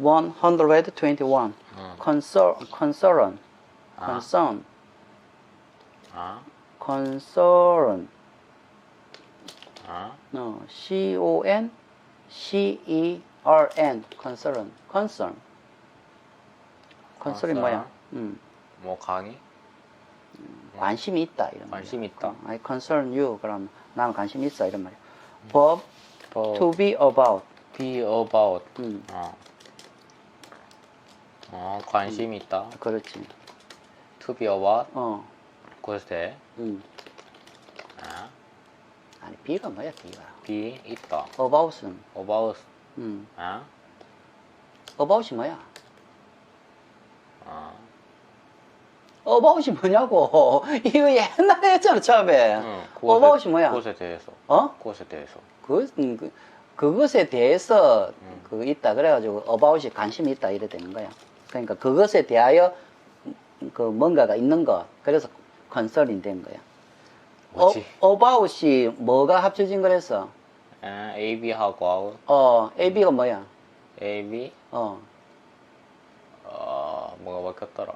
121. 응. concern, concern, 아. concern, 아, concern. 아, 어, C O N C E R N, concern, concern. concern이 concern. 뭐야? 음, 뭐 강의? 관심이 있다 이런. 관심 있다. 어, I concern you. 그럼 나는 관심 있어 이런 말이야. verb 뭐, to be about. be about. 음, 어. 어, 관심 있다. 그렇지. be about. 어, 글쎄. 음. 아, 아니 be가 뭐야 be가? be 있다. about은, about. 음, 아, about이 뭐야? 아. about이 뭐냐고? 이거 옛날에 했잖아 처음에. 응, about이 뭐야? 그것에 대해서. 어? 그것에 대해서. 그, 음, 그, 그것에 대해서 음. 그 있다 그래가지고 about이 관심이 있다 이래 되는 거야. 그러니까 그것에 대하여 그 뭔가가 있는 거. 그래서 concern이 된 거야. 뭐지? 어, about이 뭐가 합쳐진 거랬어? 아, A, B 하고 out. 어, AB가 뭐야? A, B. 어, 어, 뭐가 바뀌었더라.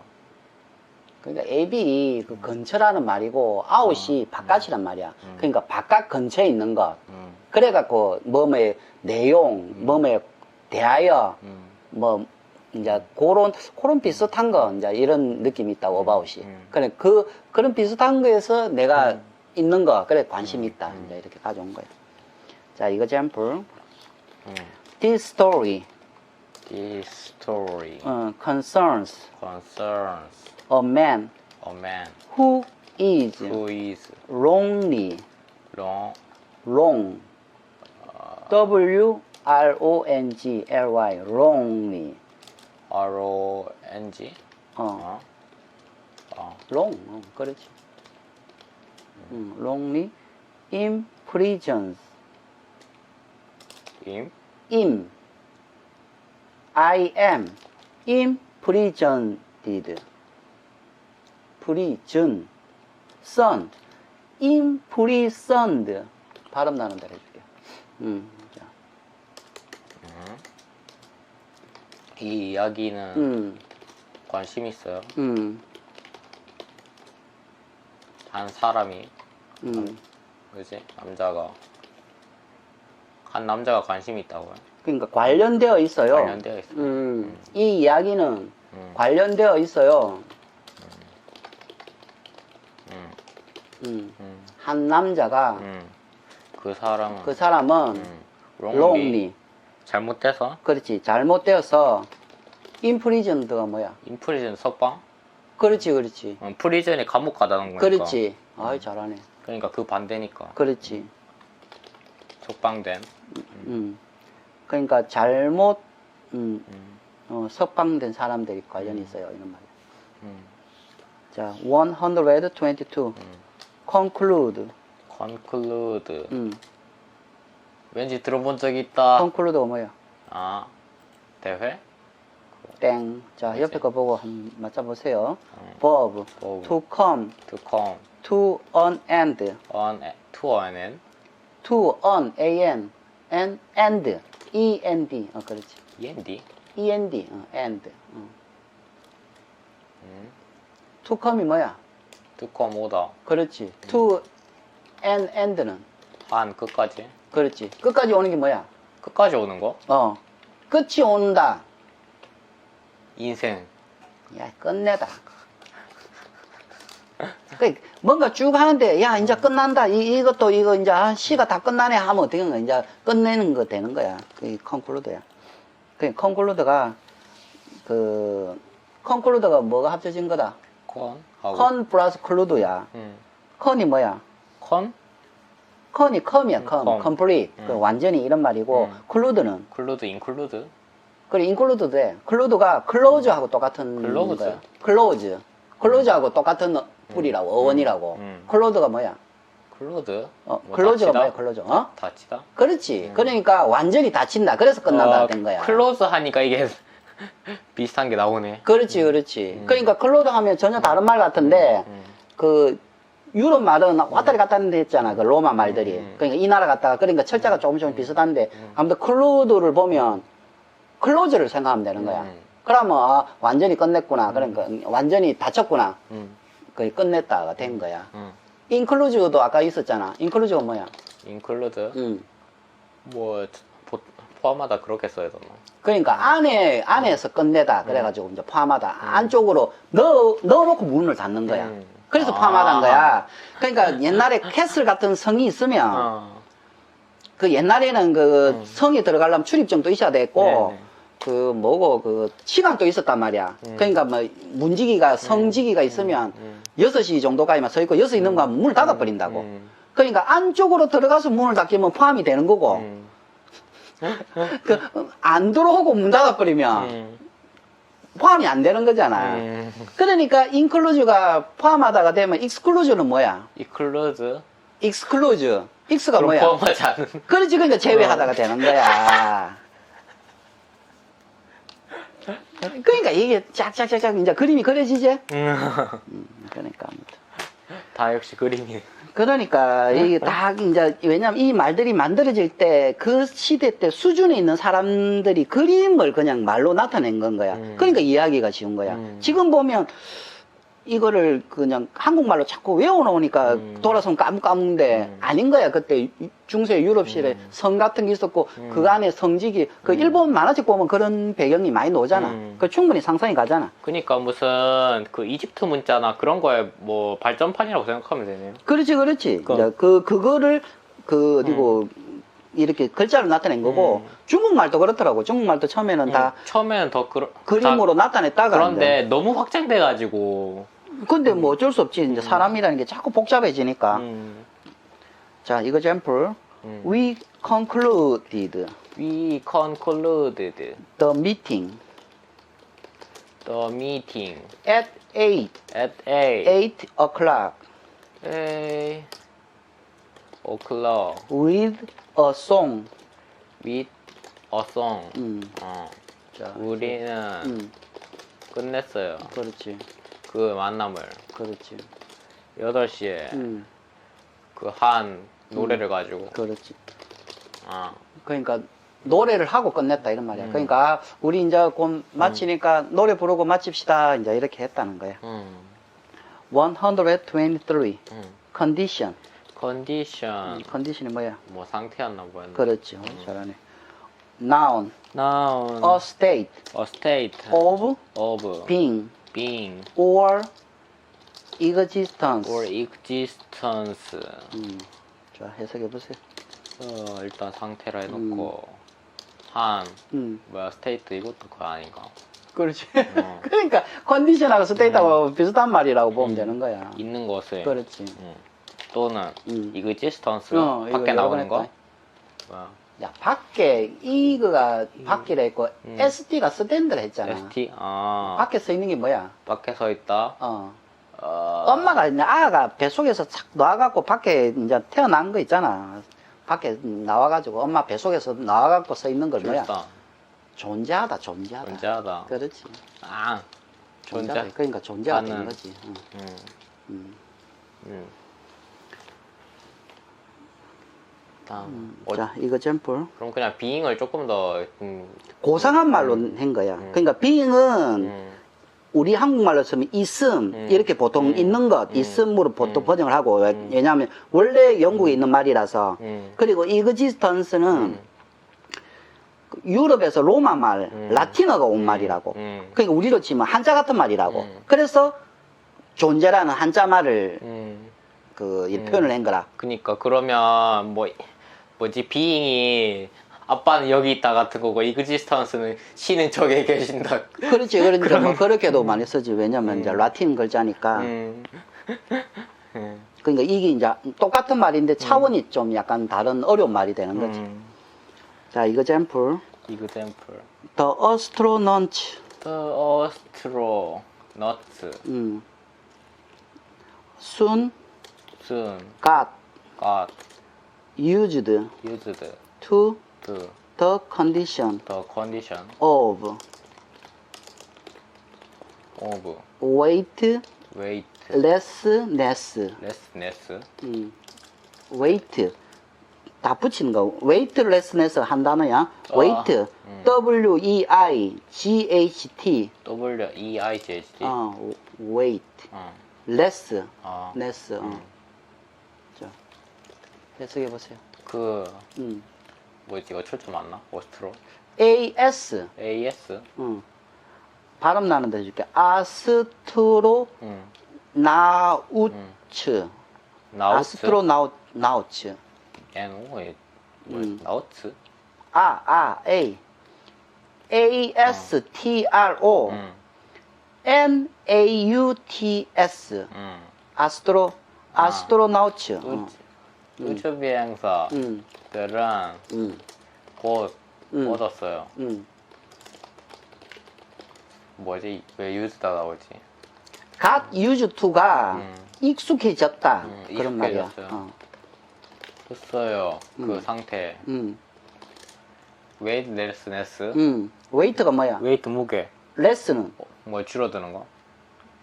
그러니까 AB 그 근처라는 말이고 out이 바깥이란 말이야. 음. 그러니까 바깥 근처에 있는 것. 음, 그래갖고 뭐뭐의 내용, 뭐뭐에 대하여 음, 뭐 이제 그런 그런 비슷한 거 이제 이런 느낌이 있다고 어바웃이. 음. 그래 그 그런 비슷한 거에서 내가 음. 있는 거 그래 관심 있다 음. 이제 이렇게 가져온 거야. 자 이거 잼플. 음. This story This story 어, concerns concerns a man a man who is who is lonely, long, long, W R O N G L Y, lonely. R O N G. 어, 어? 어. long, 어, 그렇지. 음, in prisons, 임? in, I am, imprisoned, prison, son, imprisoned, 발음 나는 대로 해줄게요. 음, 자, 이 이야기는 음, 관심 있어요. 음, 한 사람이 음. 그지 남자가 한 남자가 관심 있다고요. 그러니까 관련되어 있어요. 관련되어 있어요. 음, 이 이야기는 음. 관련되어 있어요. 음, 음, 음, 한 남자가 음. 그 사람은 그 사람은 음, lonely, 잘못돼서 그렇지 잘못되어서 인프리전드가 뭐야? 인프리즌 석방? 그렇지, 그렇지, 음, 프리즌이 감옥 가다는 거니까. 그렇지. 아이 잘하네. 그러니까 그 반대니까 그렇지. 석방된. 음, 그러니까 잘못 음, 음, 어, 석방된 사람들이 관련이 있어요 이런 말이야. 음, 자, 122. 음. conclude. conclude. 음, 왠지 들어본 적 있다. conclude가 뭐야? 아 대회? 땡. 자, 그렇지. 옆에 거 보고 한번 맞춰보세요. 음. verb. verb. to come To come to an end. on to an end. to an an and end. e n d. 어, 그렇지. END. e n d. 어, end. 어. 음. to come이 뭐야? To come 오다. 그렇지. to an end는 한 끝까지. 그렇지. 끝까지 오는 게 뭐야? 끝까지 오는 거? 어. 끝이 온다. 인생. 야, 끝내다. 그 뭔가 쭉 하는데 야 이제 끝난다 이, 이것도 이거 이제 아, 시가 다 끝나네 하면 어떻게 하는 거야 이제 끝내는 거 되는 거야 그게 컨클루드야 그 컨클루드가 그 컨클루드가 뭐가 합쳐진 거다 컨. 컨 플러스 클루드야 음. 컨이 뭐야 컨 컨이 컴이야 음, 컴 컴. 컴플릿 음. 그 완전히 이런 말이고 음. 클루드는 클루드 인클루드. 그래 인클루드 돼 클루드가 클로즈하고 똑같은 클로즈. 거야 클로즈 클로즈하고 똑같은 뿌리라고 어원이라고 음. 클로드가 뭐야 클루드. 어, 뭐 클로즈가? 뭐야, 클로즈? 어? 다치다. 그렇지. 그러니까 완전히 닫힌다. 그래서 끝난다 어, 된 거야. 클로즈 하니까 이게 비슷한 게 나오네. 그렇지, 그렇지. 음. 그러니까 클로드 하면 전혀 다른 말 같은데, 음. 그, 유럽 말은 왔다리 갔다 하는데 했잖아. 그 로마 말들이. 음. 그러니까 이 나라 갔다가, 그러니까 철자가 조금 조금 비슷한데, 아무튼 클로드를 보면, 클로즈를 생각하면 되는 거야. 음. 그러면 아, 완전히 끝냈구나. 그러니까 완전히 다쳤구나. 음. 거의 끝냈다가 된 거야. 음. 인클루즈도 아까 있었잖아. 인클루즈가 뭐야? 인클루드 음. 뭐 보- 포함하다 그렇게 써야 되나? 그러니까 안에 안에서 끝내다 그래가지고 이제 포함하다 안쪽으로 넣어 넣어놓고 문을 닫는 거야. 음. 그래서 아. 포함하다는 거야. 그러니까 옛날에 캐슬 같은 성이 있으면 어. 그 옛날에는 그 음. 성에 들어가려면 출입증도 있어야 됐고 네네. 그 뭐고 그 시간도 있었단 말이야. 음. 그러니까 뭐 문지기가 성지기가 있으면 음. 여섯 시 정도까지만 서 있고 여섯 있는 거 하면 문을 닫아 버린다고. 음. 그러니까 안쪽으로 들어가서 문을 닫기면 포함이 되는 거고 음. 그안 들어오고 문 닫아 버리면 음. 포함이 안 되는 거잖아. 음. 그러니까 인클루즈가 포함하다가 되면 익스클루즈는 뭐야? 이클루드 익스클루즈. 익스가 그럼 뭐야? 포함하지 않은 그렇지, 그러니까 제외하다가 되는 거야. 그러니까 이게 짝짝짝짝 이제 그림이 그려지지? 음. 음, 그러니까. 아무튼. 다 역시 그림이 그러니까 이게 다 이제 왜냐면 이 말들이 만들어질 때 그 시대 때 수준에 있는 사람들이 그림을 그냥 말로 나타낸 건 거야. 음. 그러니까 이해하기가 쉬운 거야. 음. 지금 보면 이거를 그냥 한국말로 자꾸 외워놓으니까 음. 돌아서면 까먹까먹는데 음. 아닌 거야. 그때 유- 중세 유럽실에 음. 성 같은 게 있었고 음. 그 안에 성직이 그 음. 일본 만화책 보면 그런 배경이 많이 나오잖아. 음. 그 충분히 상상이 가잖아. 그니까 무슨 그 이집트 문자나 그런 거에 뭐 발전판이라고 생각하면 되네요 그렇지, 그렇지. 그- 그, 그거를, 그, 어디고, 이렇게 글자로 나타낸 거고, 음. 중국말도 그렇더라고. 중국말도 처음에는 다 음, 처음에는 더 그러, 그림으로 나타냈다가. 다, 그런데 너무 확장돼 가지고 근데 뭐 어쩔 수 없지. 이제 사람이라는 게 자꾸 복잡해지니까. 음, 자, 이거. 음. We concluded We concluded the meeting the meeting at 8, at 8 8 o'clock o'clock with a song. with a song. 음, 어, 자, 우리는 음, 끝냈어요. 그렇지. 그 만남을 그렇지. 8시에 음, 그 한 노래를 가지고 그렇지. 아, 그러니까 노래를 하고 끝냈다 이런 말이야. 음. 그러니까 우리 이제 곧 마치니까 노래 부르고 마칩시다 이제 이렇게 했다는 거야. 음, 123 음. condition. 컨디션 컨디션이 뭐야? 뭐 상태였나 뭐였나 그렇지. 어, 잘하네. noun, Noun a state a state of of being being or existence. or existence 음. 자, 해석해 보세요. 어, 일단 상태라 해놓고 한 음. 뭐야 스테이트 이것도 그거 아닌가 그렇지. 어. 그러니까 컨디션하고 스테이트하고 비슷한 말이라고 보면 음. 되는 거야. 있는 것을 그렇지. 음. 또는 음. existence 어, 이거 밖에 여러 나오는 번 거. 뭐야 야, 밖에, 이거가 밖이라 했고, 음. ST가 스탠드라 했잖아. ST 아 밖에 서 있는 게 뭐야? 밖에 서 있다 어. 어, 엄마가, 이제 아가 뱃속에서 착 나와갖고 밖에 이제 태어난 거 있잖아. 밖에 나와가지고 엄마 뱃속에서 나와갖고 서 있는 걸 뭐야? 존재하다, 존재하다. 존재하다 그렇지. 아 존재하다. 존재 그러니까 존재가 나는- 되는 거지. 응, 음, 응. 음. 다음 음. 어, 자, 이거 잼플. 그럼 그냥 비잉을 조금 더 음, 고상한 말로 한 거야. 그러니까 being은 음, 우리 한국말로 쓰면 있음 음. 이렇게 보통 음. 있는 것 음. 있음으로 보통 음. 번역을 하고 왜- 음. 왜냐하면 원래 영국에 있는 말이라서 음, 그리고 existence는 음, 유럽에서 로마 말 음. 라틴어가 온 말이라고 음, 그러니까 우리로 치면 한자 같은 말이라고 음. 그래서 존재라는 한자 말을 음. 그이 음. 표현을 한 거라 그니까 그러면 뭐 뭐지 비잉이 아빠는 여기 있다 같은 거고 이그지스턴스는 신은 저기 계신다. 그렇지 그러니까 뭐 그렇게도 많이 쓰지 왜냐면 이제 음. 라틴 글자니까 음. 음. 그러니까 이게 이제 똑같은 말인데 차원이 좀 약간 다른 어려운 말이 되는 거지 음. 자 이거 잼플 example. The astronauts The astronauts 음. soon soon got got used used to to the condition the condition of of weight weightlessness. lessness 음. weight 다 붙이는 거. weightlessness 한 단어야. 어. weight. 음. W E I G H T. W E I G H T. 어, weight. 어. less. 어. less. 어. 음. 자, 해석해 보세요. 그 음. 뭐지 이거 출처 맞나? 오스트로? A S. A S. 음. 발음 나는 데 해줄게. 아스트로 음. 나우츠. 나우츠. 아스트로 나우 나우츠. N O 뭐 음. 나우츠. 아, 아, A. A S T R O 음. A U T S. 음. 아스트로 아스트로 나우츠. 어. 우주, 우주 비행사들은 음. 음. 곧 음. 얻었어요. 음. 뭐지? 왜 유즈다 나오지? used to가 음. 익숙해졌다. 음, 그런 말이야. 어. 했어요. 그 음. 상태. 음. 웨이트 레스네스. 음. 웨이트가 뭐야? 웨이트 무게. 레스는 어, 뭐 줄어드는 거?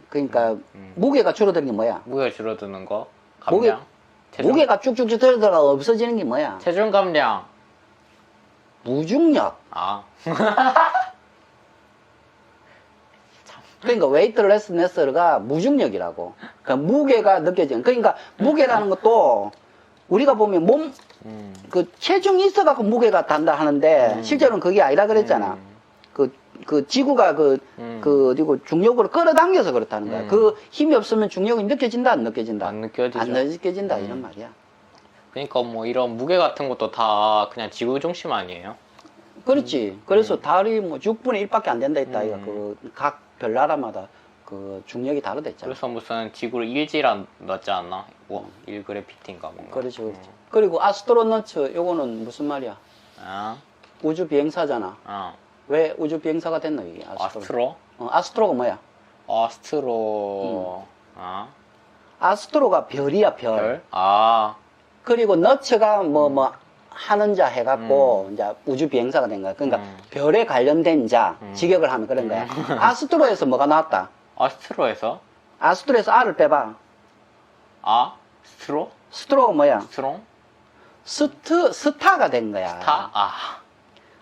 그러니까 음. 무게가 줄어드는 게 뭐야? 무게 줄어드는 거? 무게- 감량? 체중, 무게가 쭉쭉쭉 들어가 없어지는 게 뭐야? 체중 감량. 무중력. 아. 그러니까 웨이트레스네스가 무중력이라고. 그러니까 무게가 느껴지는. 그러니까 무게라는 것도 우리가 보면 몸 음. 그 체중이 있어갖고 무게가 단다 하는데 음. 실제로는 그게 아니라 그랬잖아. 음. 그, 그 지구가 그, 음. 그, 그리고 중력으로 끌어당겨서 그렇다는 거야. 음. 그 힘이 없으면 중력이 느껴진다, 안 느껴진다? 안 느껴지죠. 안 느껴진다, 음. 이런 말이야. 그러니까 뭐 이런 무게 같은 것도 다 그냥 지구 중심 아니에요? 그렇지. 그래서 달이 뭐 6분의 1밖에 안 된다 했다, 이거. 음. 그, 각 별나라마다 그 중력이 다르다 했잖아. 그래서 무슨 지구를 일지라 넣었지 않나? 뭐, 일 그래피티인가 뭔가. 그렇지, 그렇지. 음. 그리고 아스트로너츠, 요거는 무슨 말이야? 아, 우주 비행사잖아. 아, 왜 우주 비행사가 됐노, 이게? 아스트로. 아스트로? 어, 아스트로가 뭐야? 아스트로, 아, 아스트로가 별이야, 별. 별? 아, 그리고 너츠가 뭐, 뭐, 하는 자 해갖고, 이제 우주 비행사가 된 거야. 그러니까 음. 별에 관련된 자, 음. 직역을 하면 그런 거야. 아스트로에서 뭐가 나왔다? 아스트로에서? 아스트로에서 R을 빼봐. 아, 스트로? 스트로가 뭐야? 스트롱? 스트, 스타가 된 거야. 타? 아,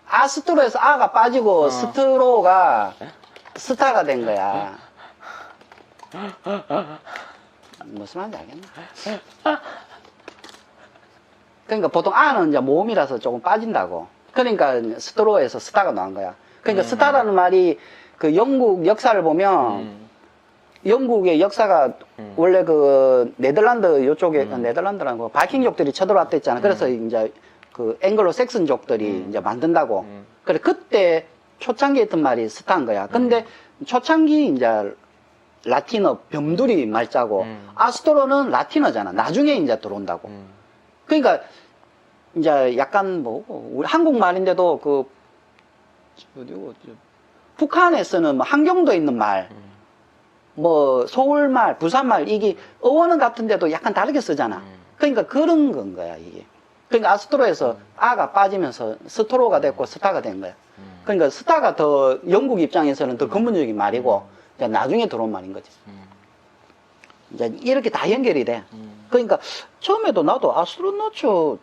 아스트로에서 R가 빠지고 어. 스트로가 스타가 된 거야. 무슨 말인지 알겠나? 그러니까 보통 R은 이제 모음이라서 조금 빠진다고. 그러니까 스트로에서 스타가 나온 거야. 그러니까 음. 스타라는 말이 그 영국 역사를 보면 음, 영국의 역사가 음. 원래 그 네덜란드 요쪽에 음. 네덜란드라고 바이킹족들이 쳐들어왔댔잖아. 그래서 이제 그 앵글로 섹슨족들이 음. 이제 만든다고. 음. 그래 그때 초창기에 했던 말이 스타인 거야. 근데 초창기 이제 라틴어 병들이 말자고 음. 아스트로는 라틴어잖아. 나중에 이제 들어온다고. 음, 그러니까 이제 약간 뭐 우리 한국말인데도 그 어디고 저- 북한에서는 뭐 한경도에 있는 말, 음, 뭐 서울말, 부산말 이게 어원은 같은데도 약간 다르게 쓰잖아. 음. 그러니까 그런 건 거야 이게. 그러니까 아스트로에서 아가 빠지면서 스트로가 됐고 스타가 된 거야. 음. 그러니까 스타가 더 영국 입장에서는 더 근본적인 말이고 이제 나중에 들어온 말인 거지. 음, 이제 이렇게 다 연결이 돼. 음. 그러니까 처음에도 나도 아스트로노츠 그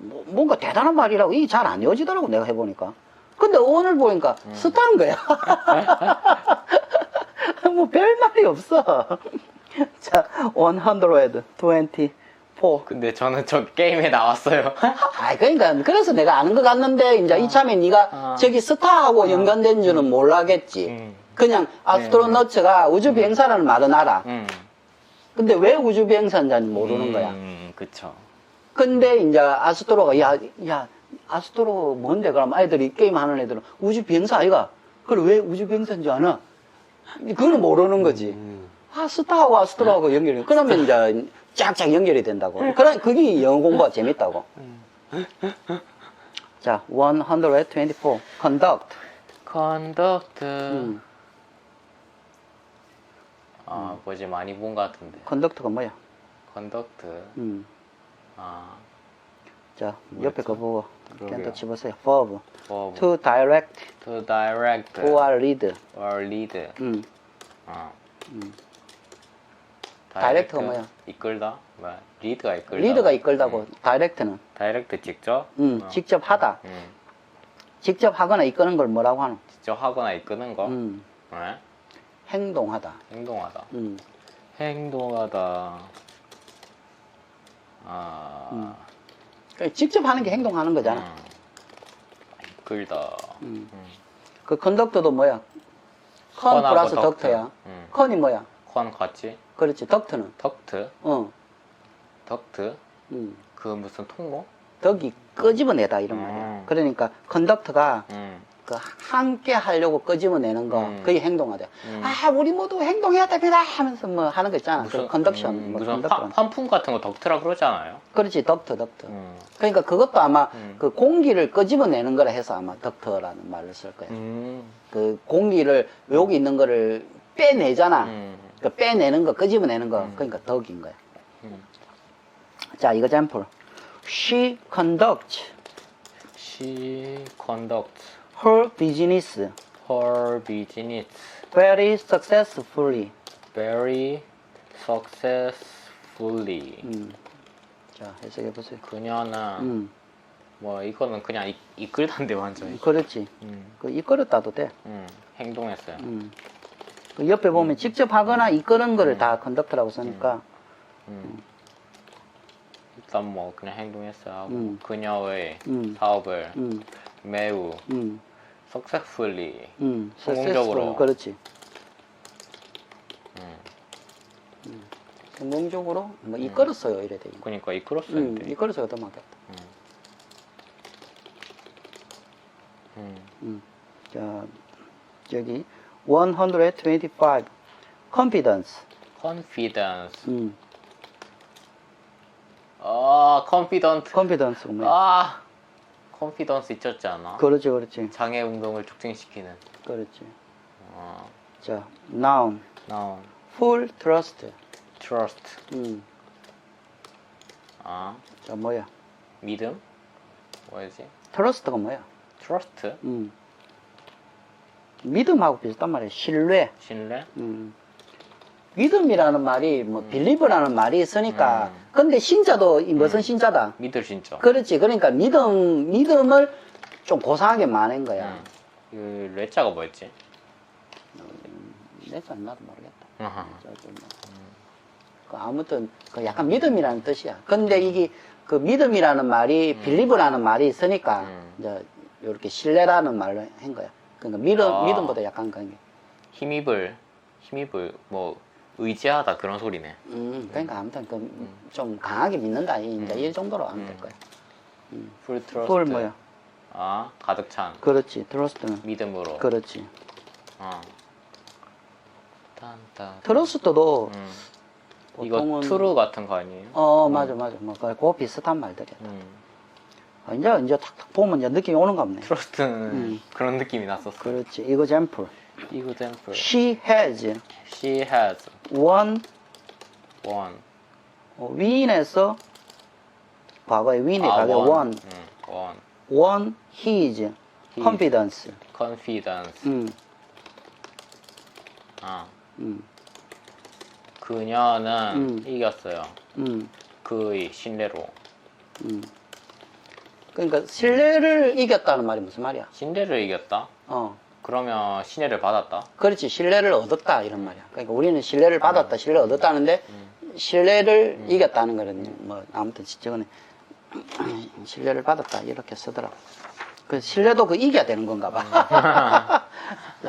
뭐- 뭔가 대단한 말이라고 이게 잘안 이어지더라고 내가 해보니까. 근데 어원을 보니까 스타는 거야. 뭐 별말이 없어. 자, 124. 근데 저는 저 게임에 나왔어요. 아, 그러니까 그래서 내가 아는 것 같는데 이제 이참에 네가 아. 저기 스타하고 연관된 줄은 몰라겠지. 음. 그냥 아스트로너츠가 우주 비행사라는 말은 알아. 음. 근데 왜 우주 비행사인지는 모르는 거야. 음, 그쵸. 근데 이제 아스트로가 야, 야, 아스트로 뭔데? 그럼 아이들이 게임 하는 애들은 우주 비행사 아이가? 그래 왜 우주 비행사인지 아나? 그거는 모르는 거지. 아, 스타하고 아스트로하고 연결이. 그러면 이제 쫙쫙 연결이 된다고. 그럼 그게 영어 공부가 재밌다고. 자, 124. conduct. 컨덕트. 음, 아, 뭐지 많이 본 것 같은데. conduct가 뭐야? 컨덕트. 음. 아, 자, 옆에 거 보고. 그러게요. 집으세요. verb. verb. to direct to direct or lead. or lead. 음. 아. 음. 다이렉트가 뭐야? 이끌다? 뭐 리드가 이끌다. 리드가 이끌다고, 다이렉트는. 다이렉트 직접? 음, 어. 직접 하다. 음, 직접 하거나 이끄는 걸 뭐라고 하노? 직접 하거나 이끄는 거? 음, 네? 행동하다. 행동하다. 음, 행동하다. 아. 음. 그러니까 직접 하는 게 행동하는 거잖아. 음. 이끌다. 음. 음. 그 컨덕터도 뭐야? 컨 플러스. 덕터야. 음. 컨이 뭐야? 컨 같이? 그렇지, 덕트는. 덕트? 어, 덕트? 음. 그 무슨 통로? 덕이 끄집어내다 이런 음. 말이야. 그러니까 컨덕터가 음. 그 함께 하려고 끄집어내는 거, 음. 그게 행동하다. 음. 아, 우리 모두 행동해야 됩니다 하면서 뭐 하는 거 있잖아. 그 컨덕션, 음, 뭐 무슨 컨덕션. 화, 환풍 같은 거 덕트라 그러잖아요. 그렇지, 덕터, 덕터. 음. 그러니까 그것도 아마 음. 그 공기를 끄집어내는 거라 해서 아마 덕터라는 말을 쓸 거야. 음. 그 공기를 여기 있는 거를 빼내잖아. 음. 그 빼내는 거, 끄집어내는 거, 음. 그러니까 덕인 거야. 음. 자, 이거 샘플. She conducts She conducts her business her business very successfully. very successfully. 음. 자, 해석해 보세요. 그녀는 음, 뭐 이거는 그냥 이, 이끌던데 완전히. 그렇지. 음. 그 이끌었다도 돼. 음. 행동했어요. 음. 그 옆에 보면 직접 하거나 이끄는 거를 음. 다 컨덕터라고 쓰니까 음. 일단 뭐 그냥 행동했어요. 하고 음. 그녀의 음. 사업을 음, 매우 음, successfully 음, 성공적으로. 그렇지. 음. 성공적으로 뭐 이끌었어요 이래 돼. 그러니까 이끌었어요. 음. 이끌어서가 더 맞겠다. 음. 음. 음. 자, 여기 125 confidence. confidence. 음, 아, confident. confidence가 뭐야? 아, confidence 있었지 않아? 그렇지, 그렇지, 장애 운동을 촉진시키는. 그렇지. 어, 자, noun, noun, full trust. trust. 음, 아, 자, 뭐야? 믿음? 뭐였지? trust가 뭐야? trust? 음, 믿음하고 비슷한 말이야. 신뢰. 신뢰? 음. 믿음이라는 말이 뭐 빌리브라는 말이 있으니까 음. 근데 신자도 이 무슨 음. 신자다 믿을 진짜. 그렇지 그러니까 믿음 믿음을 좀 고상하게 말한 거야 응. 그 레자가 뭐였지? 내가 나도 모르겠다 아하. 뭐. 그 아무튼 그 약간 믿음이라는 뜻이야 근데 이게 그 믿음이라는 말이 음. 빌리브라는 말이 있으니까 음. 이제 이렇게 신뢰라는 말로 한 거야 그러니까 믿음 아. 믿음보다 약간 그런 게 힘입을 힘입을 뭐 의지하다 그런 소리네. 음, 그러니까 아무튼 그좀 강하게 믿는다 이- 이제 음. 이 정도로 하면 될 음. 거야 full trust. 그걸 뭐야 아 가득 찬 그렇지 트러스트는 믿음으로. 그렇지 어. 딴딴. 트러스트도 음. 이거 트루 같은 거 아니에요? 어 맞아 맞아 뭐 그- 그거 비슷한 말들이야 음. 아, 이제 이제 탁탁 보면 이제 느낌이 오는가 보네 트러스트는 음. 그런 느낌이 났었어. 그렇지 이거 잼플 이그젠플. she has She has one one. 어, win에서 과거에 win의 아, 가게 one 음, one. one his His. confidence confidence. 음, 아. 음, 그녀는 음. 이겼어요. 음, 그의 신뢰로. 음. 그러니까 신뢰를 이겼다는 말이 무슨 말이야? 신뢰를 이겼다? 어. 그러면 신뢰를 받았다? 그렇지. 신뢰를 얻었다. 이런 말이야. 그러니까 우리는 신뢰를 받았다, 신뢰를 얻었다는데 신뢰를 이겼다는 거는 뭐 아무튼 저거는 신뢰를 받았다. 이렇게 쓰더라고. 그 신뢰도 그 이겨야 되는 건가 봐.